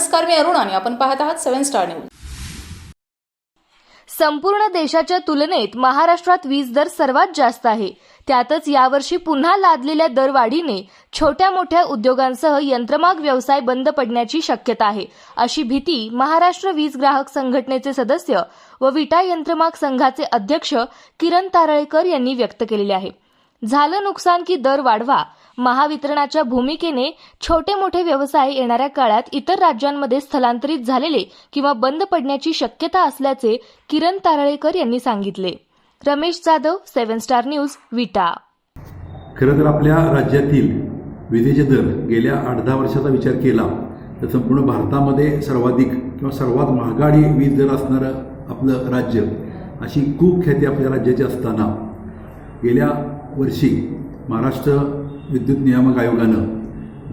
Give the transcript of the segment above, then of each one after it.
नमस्कार मी अरुण आणि आपण पाहत आहात सेव्हन स्टार न्यूज. संपूर्ण देशाच्या तुलनेत महाराष्ट्रात वीज दर सर्वात जास्त आहे. त्यातच यावर्षी पुन्हा लादलेल्या दरवाढीने छोट्या मोठ्या उद्योगांसह यंत्रमाग व्यवसाय बंद पडण्याची शक्यता आहे. अशी भीती महाराष्ट्र वीज ग्राहक संघटनेचे सदस्य व विटा यंत्रमाग संघाचे अध्यक्ष किरण तारळेकर यांनी व्यक्त केलेली आहे. झालं नुकसान की दर वाढवा महावितरणाच्या भूमिकेने छोटे मोठे व्यवसाय येणाऱ्या काळात इतर राज्यांमध्ये स्थलांतरित झालेले किंवा बंद पडण्याची शक्यता असल्याचे किरण तारळेकर यांनी सांगितले. Ramesh Jadhav seven star news Vita. खरं तर आपल्या राज्यातील विजेचे दर गेल्या आठ दहा वर्षाचा विचार केला तर संपूर्ण भारतामध्ये सर्वाधिक किंवा सर्वात महागाडी वीज दर असणारं आपलं राज्य अशी खूप ख्याती आपल्या राज्याची असताना गेल्या वर्षी महाराष्ट्र विद्युत नियामक आयोगानं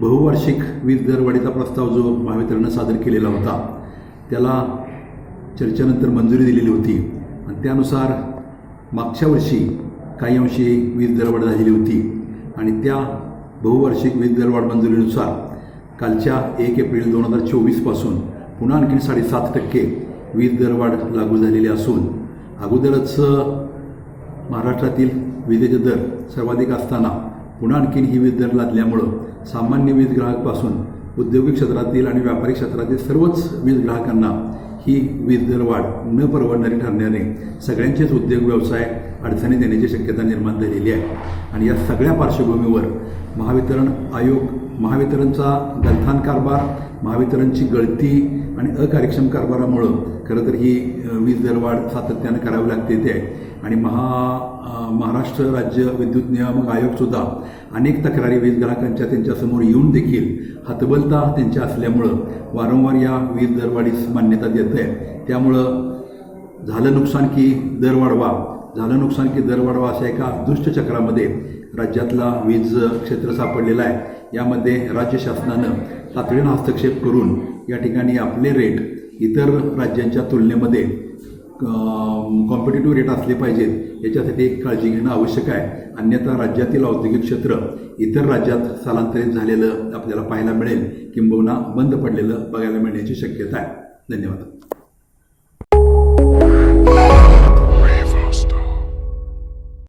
बहुवार्षिक वीज दरवाढीचा प्रस्ताव जो महावितरणनं सादर केलेला होता त्याला चर्चेनंतर मंजुरी दिलेली होती. आणि त्यानुसार मागच्या वर्षी काही अंशी वीज दरवाढ झालेली होती. आणि त्या बहुवार्षिक वीज दरवाढ मंजुरीनुसार कालच्या एक एप्रिल दोन हजार चोवीसपासून पुन्हा आणखी साडेसात टक्के वीज दरवाढ लागू झालेली असून अगोदरच महाराष्ट्रातील विजेचे दर सर्वाधिक असताना पुन्हा आणखीन ही वीज दर लादल्यामुळं सामान्य वीज ग्राहकपासून औद्योगिक क्षेत्रातील आणि व्यापारी क्षेत्रातील सर्वच वीज ग्राहकांना ही वीज दर वाढ न परवडणारी ठरण्याने सगळ्यांचेच उद्योग व्यवसाय अडचणीत येण्याची शक्यता निर्माण झालेली आहे. आणि या सगळ्या पार्श्वभूमीवर महावितरण आयोग महावितरणचा गलथान कारभार महावितरणची गळती आणि अकार्यक्षम कारभारामुळं खरं तर ही वीज दरवाढ सातत्यानं करावी लागते ते आहे. आणि महा महाराष्ट्र राज्य विद्युत नियामक आयोगसुद्धा अनेक तक्रारी वीज ग्राहकांच्या त्यांच्यासमोर येऊन देखील हतबलता त्यांच्या असल्यामुळं वारंवार या वीज दरवाढीस मान्यता देत आहे त्यामुळं झालं नुकसान की दर वाढवा झालं नुकसान की दर वाढवा अशा एका दुष्टचक्रामध्ये राज्यातला वीज क्षेत्र सापडलेला आहे. यामध्ये राज्य शासनानं तातडीनं हस्तक्षेप करून या ठिकाणी आपले रेट इतर राज्यांच्या तुलनेमध्ये कॉम्पिटेटिव्ह रेट असले पाहिजेत. याच्यासाठी एक काळजी घेणं आवश्यक आहे. अन्यथा राज्यातील औद्योगिक क्षेत्र इतर राज्यात स्थलांतरित झालेलं आपल्याला पाहायला मिळेल. किंबहुना बंद पडलेलं बघायला मिळण्याची शक्यता आहे. धन्यवाद.